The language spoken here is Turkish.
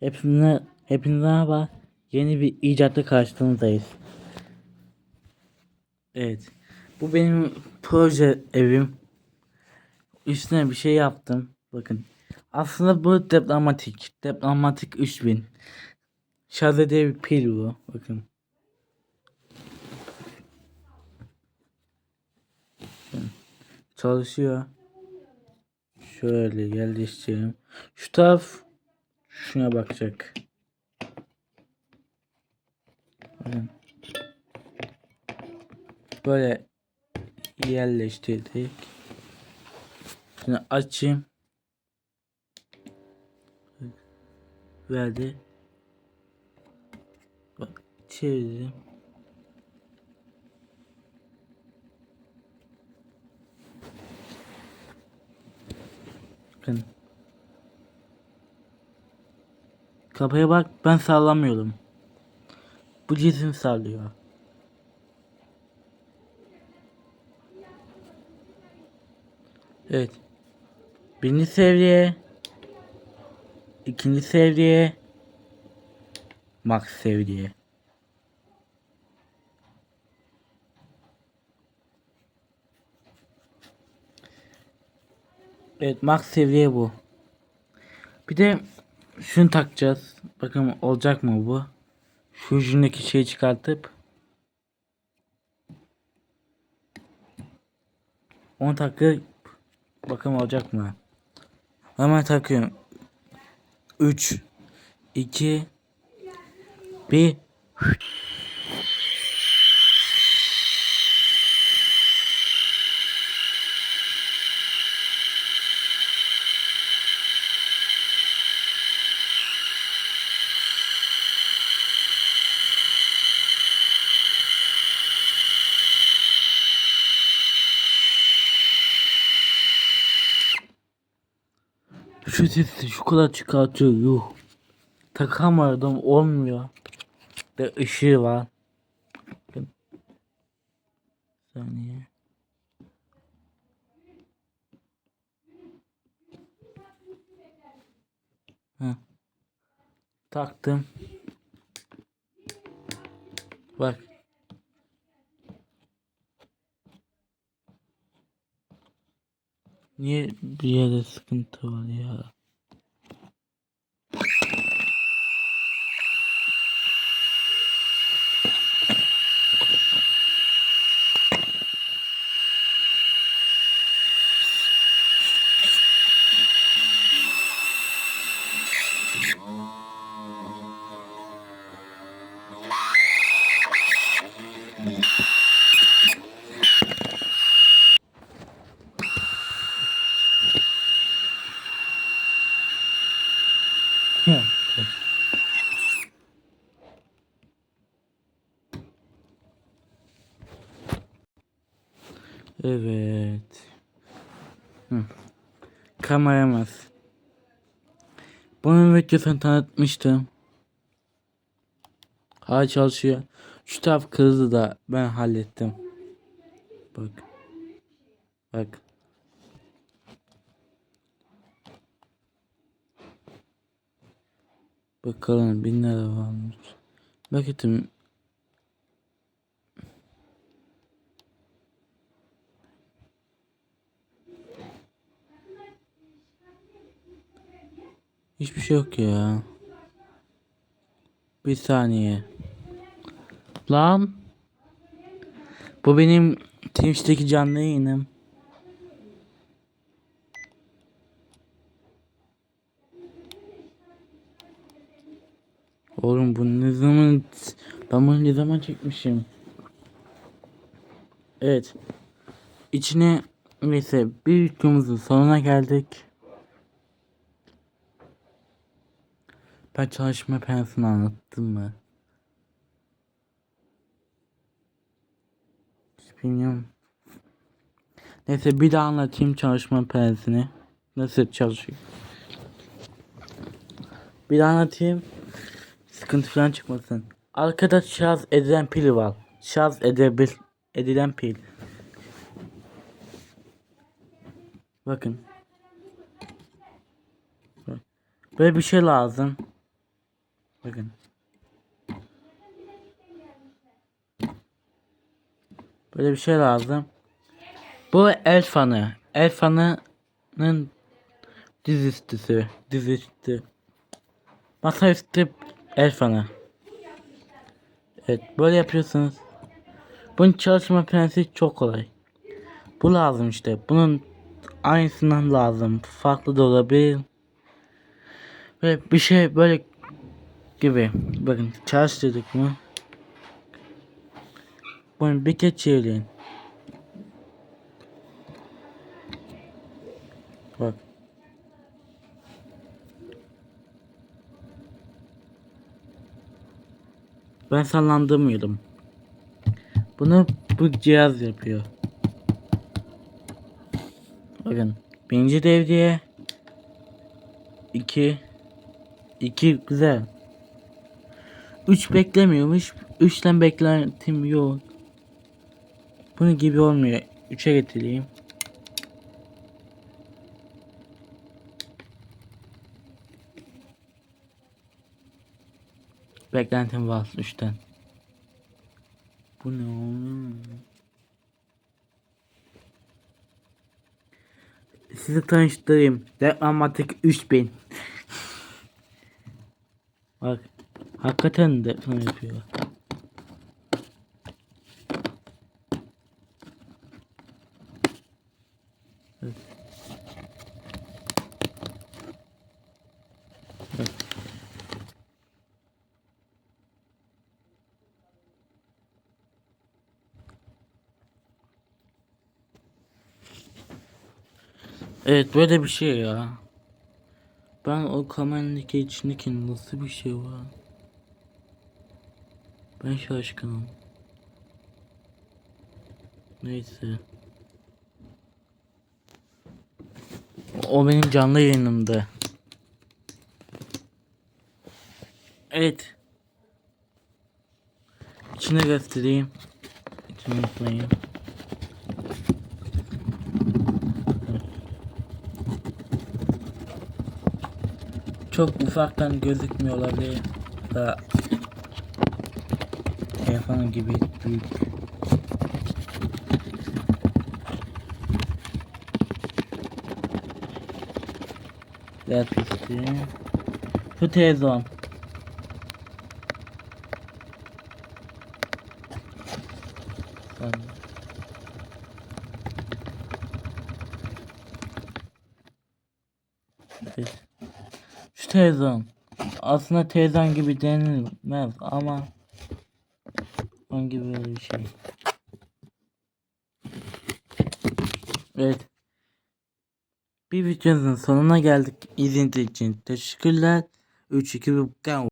Hepsine, hepinize merhaba. Yeni bir icatla karşınızdayız. Evet. Bu benim proje evim. Üstüne bir şey yaptım. Bakın. Aslında bu deplamatik. Deplamatik 3000. Şarj bir pil bu. Bakın. Çalışıyor. Şöyle yerleştireyim. Şu taraf şuna bakacak. Bakın. Böyle yerleştirdik. Şimdi açayım. Verdi. Bak çevirdim. Bakın. Kapıya bak ben sallamıyorum. Bu cisim sallıyor. Evet. Birinci seviye. ikinci seviye. Max seviye. Evet max seviye bu. Bir de şunu takacağız. Bakın olacak mı bu? Şu ucundaki şeyi çıkartıp onu takıp bakalım olacak mı? Hemen takıyorum. 3 2 1 Şu sesi şu kadar çıkartıyor yuh. Takamadım olmuyor. Ve ışığı var. Bakın. Saniye. Heh. Taktım. Bak. Niye bir yerde sıkıntı var ya? Hı. Evet. Hı. Kameramız. Bunun videosunu tanıtmıştım. Hala çalışıyor. Şu taraf kırıldı da ben hallettim. Bak. Bak. Bakalım bin lira varmış. Bakayım. Hiçbir şey yok ya. Bir saniye. Lan. Bu benim Twitch'teki canlı yayınım. Oğlum bu ne zaman ben bunu ne zaman çekmişim? Evet. İçine neyse bir videomuzun sonuna geldik. Ben çalışma pensini anlattım mı? Bilmiyorum. Neyse bir daha anlatayım çalışma pensini. Nasıl çalışıyor? Bir daha anlatayım. Sıkıntı falan çıkmasın. Arkada şarj edilen pil var. Şarj edebil edilen pil. Bakın. Böyle bir şey lazım. Bakın. Böyle bir şey lazım. Bu el fanı. El fanının dizüstüsü. Dizüstü. Masaüstü el fanı. Evet böyle yapıyorsunuz. Bunun çalışma prensibi çok kolay. Bu lazım işte. Bunun aynısından lazım. Farklı da olabilir. Böyle bir şey böyle gibi. Bakın çalıştırdık mı? Bunu bir kez çevirin. Bak. Ben sallandırmıyorum. Bunu bu cihaz yapıyor. Bakın. Birinci devriye. iki iki güzel. Üç beklemiyormuş. Üçten beklentim yok. Bunun gibi olmuyor. Üçe getireyim. Beklentim var üçten. Bu ne oğlum? Sizi tanıştırayım. Deprematik 3000. Bak. Hakikaten deprem yapıyor. Evet. Evet. Evet böyle bir şey ya. Ben o kamerandaki içindeki nasıl bir şey var? Ben şaşkınım. Neyse. O benim canlı yayınımda. Evet. İçine göstereyim. İçini unutmayın. Çok ufaktan gözükmüyor olabilir. Da telefon gibi büyük. Bu televizyon. Sen- Evet. Şu televizyon. Aslında televizyon gibi denilmez ama onun gibi böyle bir şey. Evet. Bir videonun sonuna geldik. İzlediğiniz için teşekkürler. 3 2 1